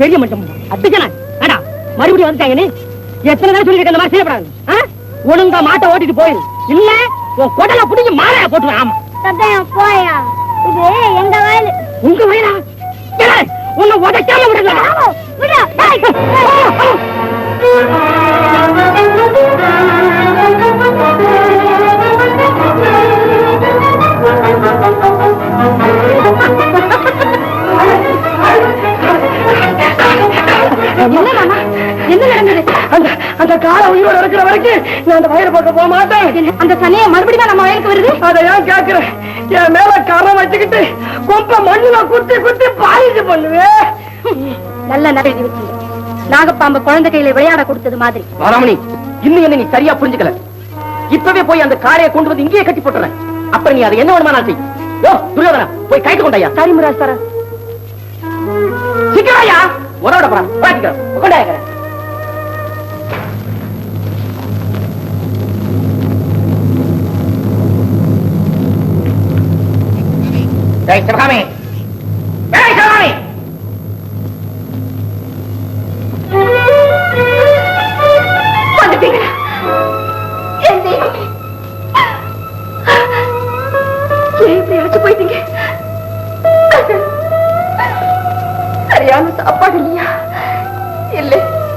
பெரிய மட்டம் அடிக்கணும் அடா மறுபடியும் வந்துட்டாங்க நீ எத்தனை நேரம் சொல்லி இந்த மாதிரி செய்யப்படாது? ஒழுங்கா மாட்டை ஓட்டிட்டு போயிரு. இல்ல உன் குடலை புடிஞ்சு மாலையா போட்டுருவேன் ஆமா. போயா? இது எங்க வயலு? உங்க வயலா? உன்னை உதைக்காம விடுங்க விடு, உயிரோட இருக்கிற வரைக்கும் நான் அந்த வயலை பக்கம் போக மாட்டேன். அந்த சனியை மறுபடியும் நம்ம வயலுக்கு வருது? அதை ஏன் கேக்குறேன் என் மேல கரை வச்சுக்கிட்டு கொம்ப மண்ணுல குத்தி குத்தி பாலிச்சு பண்ணுவேன் நல்ல நடத்தி வச்சீங்க நாகப்பாம்பு குழந்தை கையில விளையாட கொடுத்தது மாதிரி. வராமணி இன்னும் என்ன நீ சரியா புரிஞ்சுக்கல? இப்பவே போய் அந்த காளையை கொண்டு வந்து இங்கேயே கட்டி போட்டுறேன். அப்புறம் நீ அதை என்ன வேணுமா நான் செய் யோ துரியோதனா போய் கைட்டு கொண்டாயா? சரி முராஜ் சாரா சீக்கிரம்யா உடோட போறான் பாத்துக்கிறேன் கொண்டாயா ஜெய் சிவகாமி ஜெய் சிவகாமி சரியான சாப்பாடு இல்லையா இல்ல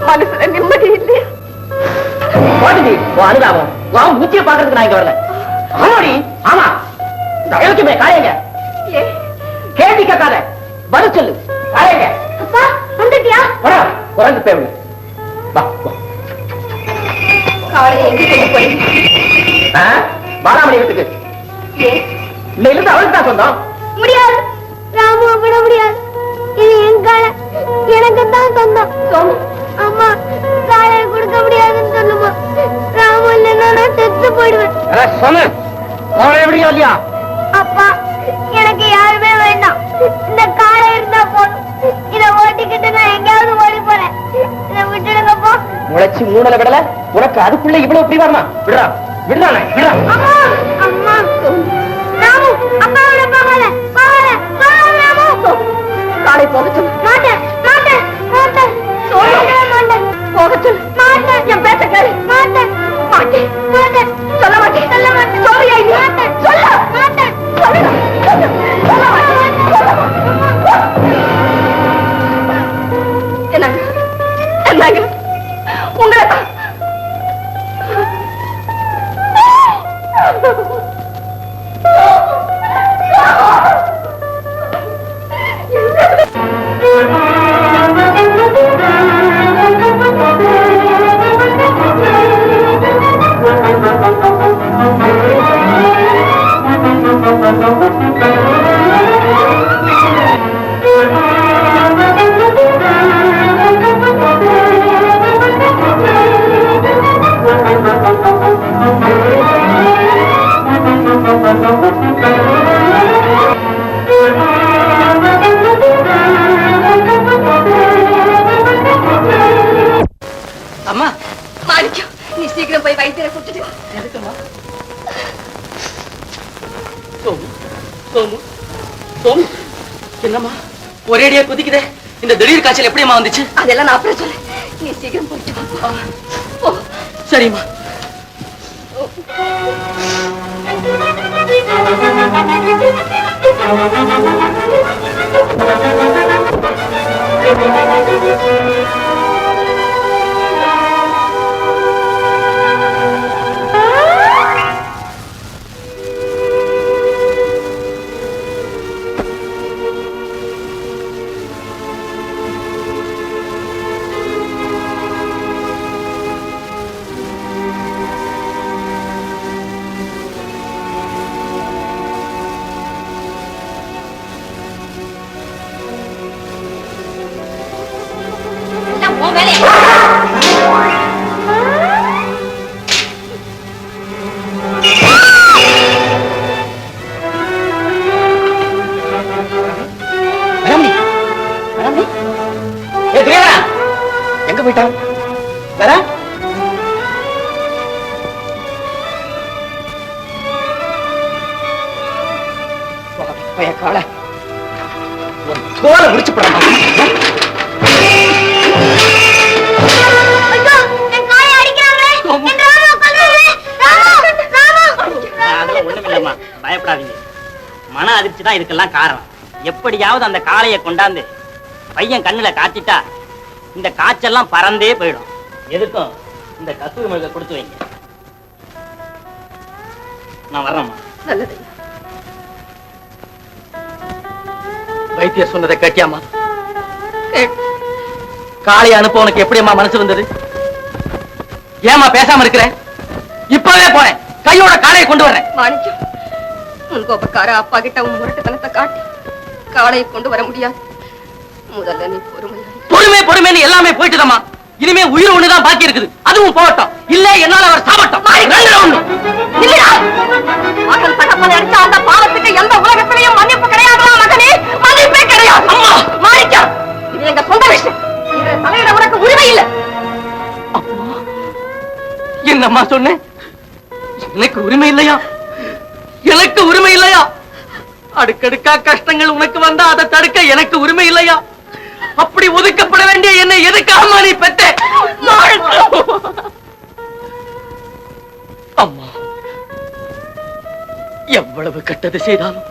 மனசுல நிம்மதி இல்லையா பாட்டுடி உன் அனுதாபம் உன் முச்சிய பாக்குறதுக்கு நான் இங்க வரல ஆமாடி ஆமா இந்த அயோக்கியமே காயங்க கேள்வி கேட்காத. பதில் சொல்லு. காயங்க அப்பா வந்துட்டியா? வரா வா வா. எங்க கொண்டு ஆ? பாலாமணி வீட்டுக்கு. இன்னையில இருந்து அவளுக்கு தான் சொந்தம். முடியாது. ராமு விட முடியாது. இது என் காலை எனக்கு தான் சொந்தம். சோமு. அம்மா காலையை கொடுக்க முடியாதுன்னு சொல்லுமா. ராமு இல்லைன்னா நான் செத்து போயிடுவேன். சொன்ன எப்படியா இல்லையா யாருமே வேண்டாம். இந்த காலை இருந்தா போதும். இத ஓட்டிக்கிட்டு நான் எங்கேயாவது ஓடி போறேன். இத விட்டுடுங்கப்பா முளைச்சு மூணல விடல உனக்கு அதுக்குள்ள இவ்வளவு இப்படி வரணும் விடுறா விடுறானே விடுறா. உங்களை எதுக்குமா சோமு சோமு சோமு என்னம்மா? ஒரேடியா குதிக்குதே. இந்த திடீர் காய்ச்சல் எப்படிம்மா வந்துச்சு? அதெல்லாம் நான் அப்புறம் சொல்ல நீ சீக்கிரம் போயிட்டு வா. போ சரிம்மா. பய கால. தோலை முடிச்சு பயப்படாதீங்க. மன அதிர்ச்சி தான் இதுக்கெல்லாம் காரணம். எப்படியாவது அந்த காளையை கொண்டாந்து பையன் கண்ணுல காத்திட்டா இந்த காய்ச்சல்லாம் பறந்தே போயிடும். எதுக்கும் இந்த கத்தூரி மிளகை கொடுத்து வைங்க. நான் வர்றேம்மா. நல்லது. வைத்தியர் சொன்னதை கேட்டியாமா கேட்டு காளையை அனுப்ப உனக்கு எப்படிம்மா மனசு வந்தது? ஏமா பேசாம இருக்கிற? இப்பவே போறேன். கையோட காளையை கொண்டு வர்றேன். மாணிக்கம் உன் கோபக்கார அப்பா கிட்ட உன் முரட்டுத்தனத்தை காட்டி. காளையை கொண்டு வர முடியாது. முதல்ல நீ பொறுமையா இரு. பொறுமை பொறுமைன்னு எல்லாமே போயிட்டுதம்மா. இனிமே உயிர் ஒண்ணுதான் பாக்கி இருக்குது. அதுவும் போகட்டும். இல்ல என்னால அவர் ஒண்ணு இல்லையா? மகன் தகப்பனை அடிச்ச அந்த பாவத்துக்கு எந்த உலகத்திலையும் மன்னிப்பு கிடையாதா மகனே. மன்னிப்பே கிடையாது. அம்மா! மாணிக்கம் இது எங்க சொந்த விஷயம். இதுல தலையிட உனக்கு உரிமை இல்லை. என்னம்மா சொன்னேன்? எனக்கு உரிமை இல்லையா? எனக்கு உரிமை இல்லையா? அடுக்கடுக்கா கஷ்டங்கள் உனக்கு வந்தா அதை தடுக்க எனக்கு உரிமை இல்லையா? அப்படி ஒதுக்கப்பட வேண்டிய என்னை எதுக்காக நீ பெத்த? அம்மா எவ்வளவு கெட்டது செய்தாலும்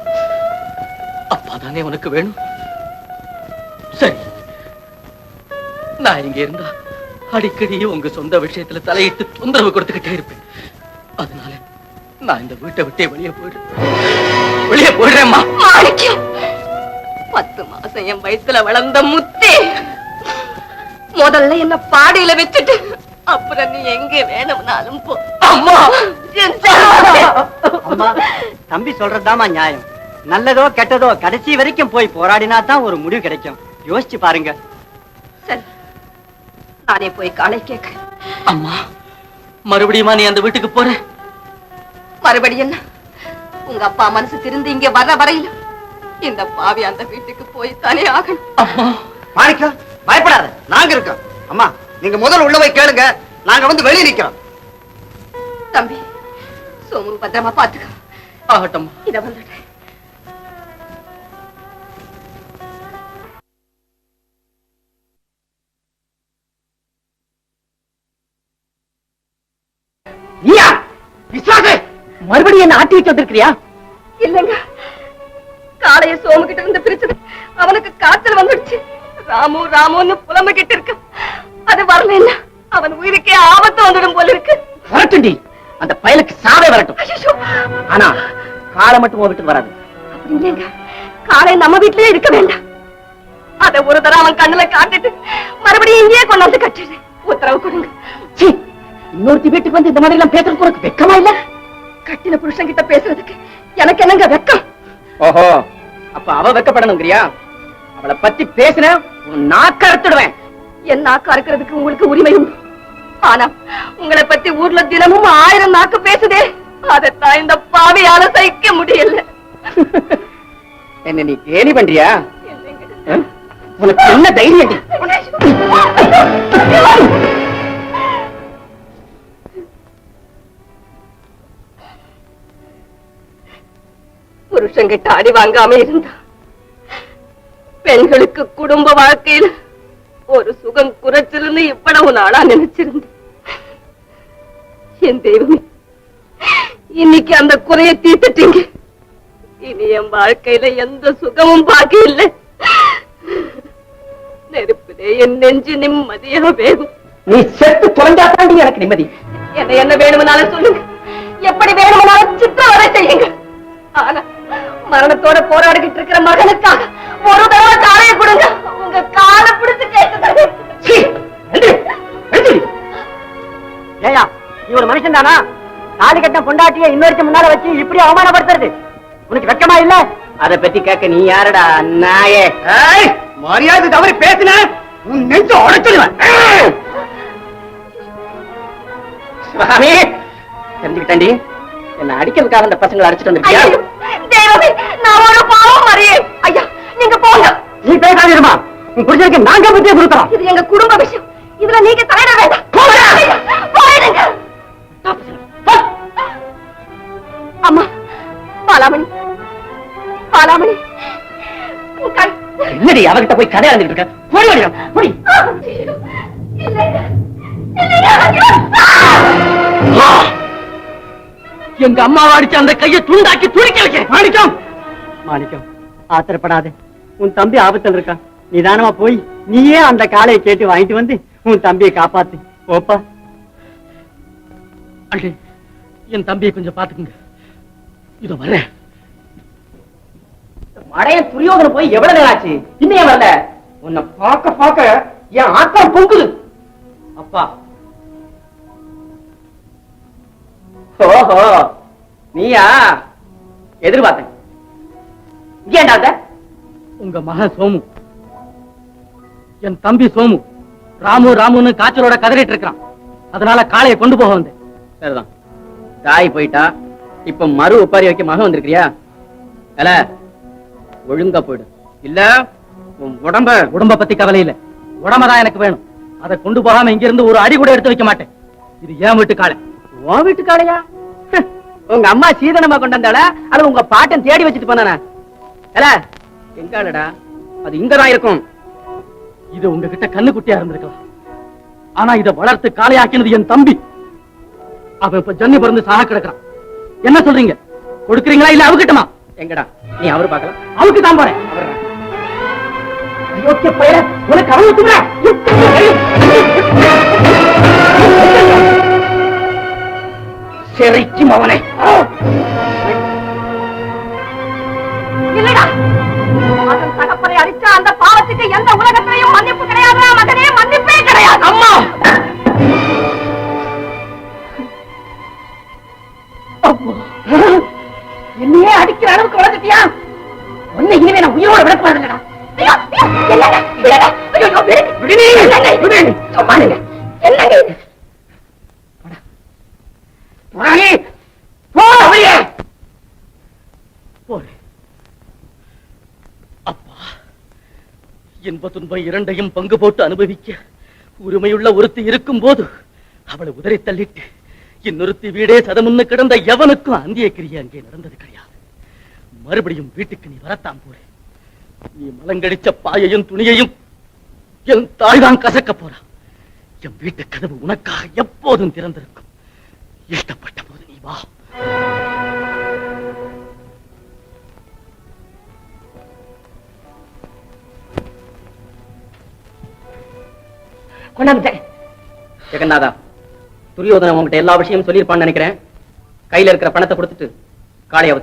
அப்பா தானே உனக்கு வேணும். சரி நான் இங்க இருந்தா அடிக்கடி உங்க சொந்த விஷயத்துல தலையிட்டு தொந்தரவு கொடுத்துக்கிட்டே இருப்பேன். அதனால நான் இந்த வீட்டை விட்டே வெளியே போயிடுறேன் வெளியே போயிடுறேம்மா. மாணிக்கம். மாசம் என் வயித்துல வளர்ந்த முத்தே. முதல்ல என்ன பாடையில வச்சுட்டு அப்புறம் நீ எங்க வேணும்னாலும் போ. அம்மா. அம்மா தம்பி சொல்றதுதாம்மா நியாயம். நல்லதோ கெட்டதோ கடைசி வரைக்கும் போய் போராடினா தான் ஒரு முடிவு கிடைக்கும். யோசிச்சு பாருங்க. சரி நானே போய் காலை கேட்கிறேன். அம்மா மறுபடியுமா நீ அந்த வீட்டுக்கு போற? மறுபடியும் என்ன? உங்க அப்பா மனசு திருந்து இங்க வர்ற வரையில இந்த பாவி அந்த வீட்டுக்கு போய் தானே ஆகணும். அம்மா. மாணிக்கம் பயப்படாத. நாங்க இருக்கோம். அம்மா நீங்க முதல்ல உள்ள போய் கேளுங்க. நாங்க வந்து வெளியே நிக்கிறோம். தம்பி சோமு பத்திரமா பாத்துக்க ஆகட்டம்மா. இத வந்துட்டேன். மறுபடியும் என்ன ஆட்டி வச்சு வந்திருக்கிறியா? இல்லைங்க. காளைய சோமு கிட்ட இருந்து பிரிச்சது. அவனுக்கு காய்ச்சல் வந்துடுச்சு. ராமு ராமுன்னு புலம்பிக்கிட்டு இருக்கு. அது வரலன்னா அவன் உயிருக்கே ஆபத்து வந்துடும் போல இருக்கு. வரட்டும்டி அந்த பயலுக்கு சாவே வரட்டும். ஆனா காலை மட்டும் வீட்டுக்கு வராது. காளை நம்ம வீட்லயே இருக்க வேண்டாம். அத ஒரு தடவை அவன் கண்ணுல காட்டிட்டு மறுபடியும் இங்கேயே கொண்டாந்து கட்டிடு. உத்தரவு கொடுங்க. இன்னொருத்தி வீட்டுக்கு வந்து இந்த மாதிரி எல்லாம் பேசுறதுக்கு உனக்கு வெக்கமா இல்ல? கட்டின புருஷன் கிட்ட பேசுறதுக்கு எனக்கு என்னங்க வெக்கம்? ஓஹோ. அப்ப அவ வெக்கப்படணுங்கிறியா? அவளை பத்தி பேசின உன் நாக்க அறுத்துடுவேன். என் நாக்கா இருக்கிறதுக்கு உங்களுக்கு உரிமை உண்டு ஆனா உங்களை பத்தி ஊர்ல தினமும் ஆயிரம் நாக்கு பேசுதே. அதைத்தான் இந்த பாவியால சகிக்க முடியல. என்ன நீ கேலி பண்றியா? உனக்கு என்ன தைரியம் புருஷங்கிட்ட அடி வாங்காம இருந்தா? பெண்களுக்கு குடும்ப வாழ்க்கையில ஒரு சுகம் குறைச்சிருந்து இவ்வளவு நாளா நினைச்சிருந்தேன். என் தெய்வமே இன்னைக்கு அந்த குறைய தீர்த்துட்டீங்க. இனி என் வாழ்க்கையில எந்த சுகமும் பாக்கி இல்லை. நெருப்பிலே என் நெஞ்சு நிம்மதியா வேகும். நீ செத்து தொலைஞ்சாத்தாண்டி எனக்கு நிம்மதி. என்ன என்ன வேணும்னாலும் சொல்லுங்க. எப்படி வேணும்னாலும் சித்திரவதை செய்யுங்க. ஆனா மரணத்தோட போராடிக்கிட்டு இருக்கிற மகனுக்காக ஒரு தடவை காலையை கொடுங்க. உங்க காலை பிடிச்சு கேட்டு நீ ஒரு மனுஷன் தானா? தாலி கட்ட பொண்டாட்டிய இன்னொருத்த முன்னால வச்சு இப்படி அவமானப்படுத்துறது? உனக்கு வெக்கமா இல்ல? அத பத்தி கேட்க நீ யாரடா? நாயே. மரியாதை தவறி பேசின? உன் நெஞ்சு உடைச்சிடுவேன்! சுவாமி தெரிஞ்சுக்கிட்டேன்டி. என்ன அடிக்கிறதுக்காக அந்த பசங்களை அடிச்சிட்டு வந்திருக்கியா பேசாதிருமா உன் புரிஞ்சதுக்கு நாங்க புத்திய கொடுக்குறோம். இது எங்க குடும்ப விஷயம். இதுல நீங்க தலையிட வேண்டாம். அம்மா பாலாமணி. பாலாமணி. என்னடி அவகிட்ட போய் கதை எழுந்துட்டு இருக்க? போய் வடிவம் போய் எங்க அம்மாவை அடிச்சு அந்த கையை துண்டாக்கி துடிக்க வைக்க மாணிக்கம். மாணிக்கம் ஆத்திரப்படாத. உன் தம்பி ஆபத்தில் இருக்கான் நிதானமா போய் நீயே அந்த காலையை கேட்டு வாங்கிட்டு வந்து உன் தம்பியை காப்பாத்து. ஓப்பா. அண்ணே என் தம்பியை கொஞ்சம் பாத்துக்குங்க இதோ வரேன். மடைய துரியோதன போய் எவ்வளவு நேரம் ஆச்சு? இன்னையே வரல? உன்னை பார்க்க பார்க்க என் ஆத்மா பொங்குது. அப்பா. ஓஹோ. நீயா? எதிர்பார்த்தேன். இங்கே ஏன்டா உங்க மகன் சோமு. என் தம்பி சோமு. ராமு ராமுன்னு காய்ச்சலோட கதறிட்டு இருக்கிறான் அதனால காளையை கொண்டு போக வந்தேன். சரிதான். தாய் போயிட்டா இப்ப மறு ஒப்பாரி வைக்க மகன் வந்திருக்கிறியா? அல ஒழுங்கா போயிடு. இல்ல உன் உடம்ப உடம்ப பத்தி கவலை இல்ல. உடம்பதான் எனக்கு வேணும். அதை கொண்டு போகாம இங்க இருந்து ஒரு அடி கூட எடுத்து வைக்க மாட்டேன். இது ஏன் வீட்டு காளை? உன் வீட்டு காளையா? உங்க அம்மா சீதனமா கொண்டு வந்தாளா? அது உங்க பாட்டன் தேடி வச்சுட்டு போனானா? அல எங்காலடா? அது இங்கதான் இருக்கும். இது உங்ககிட்ட கண்ணுக்குட்டியா இருந்திருக்கலாம். ஆனா இதை வளர்த்து காலையாக்கினது என் தம்பி. அவன் இப்ப ஜன்னி பிறந்து சாக கிடக்குறான். என்ன சொல்றீங்க? கொடுக்குறீங்களா இல்ல அவகிட்டமா? எங்கடா? நீ அவரு பார்க்கலாம். அவருக்கு தான் போறேன். உனக்கு அவன் செரிக்கும் அவனை. இன்ப துன்பம் இரண்டையும் பங்கு போட்டு அனுபவிக்க உரிமையுள்ள ஒருத்தி இருக்கும் போது அவளை உதறி தள்ளிட்டு இன்னொருத்தி வீடே சதமுன்னு கிடந்த எவனுக்கும் அந்திய கிரியை அங்கே நடந்தது கிடையாது. மறுபடியும் வீட்டுக்கு நீ வரத்தான் போறே. நீ மலங்கடிச்ச பாயையும் துணியையும் என் தாய்தான் கசக்க போறா. என் வீட்டு கதவு உனக்காக எப்போதும் திறந்திருக்கும். இஷ்டப்பட்ட போது நீ வா. கொண்டாந்துட்டேன். ஜெகநாதா துரியோதனன் உங்ககிட்ட எல்லா விஷயமும் சொல்லியிருப்பான்னு நினைக்கிறேன். கையில இருக்கிற பணத்தை கொடுத்துட்டு காளையாவது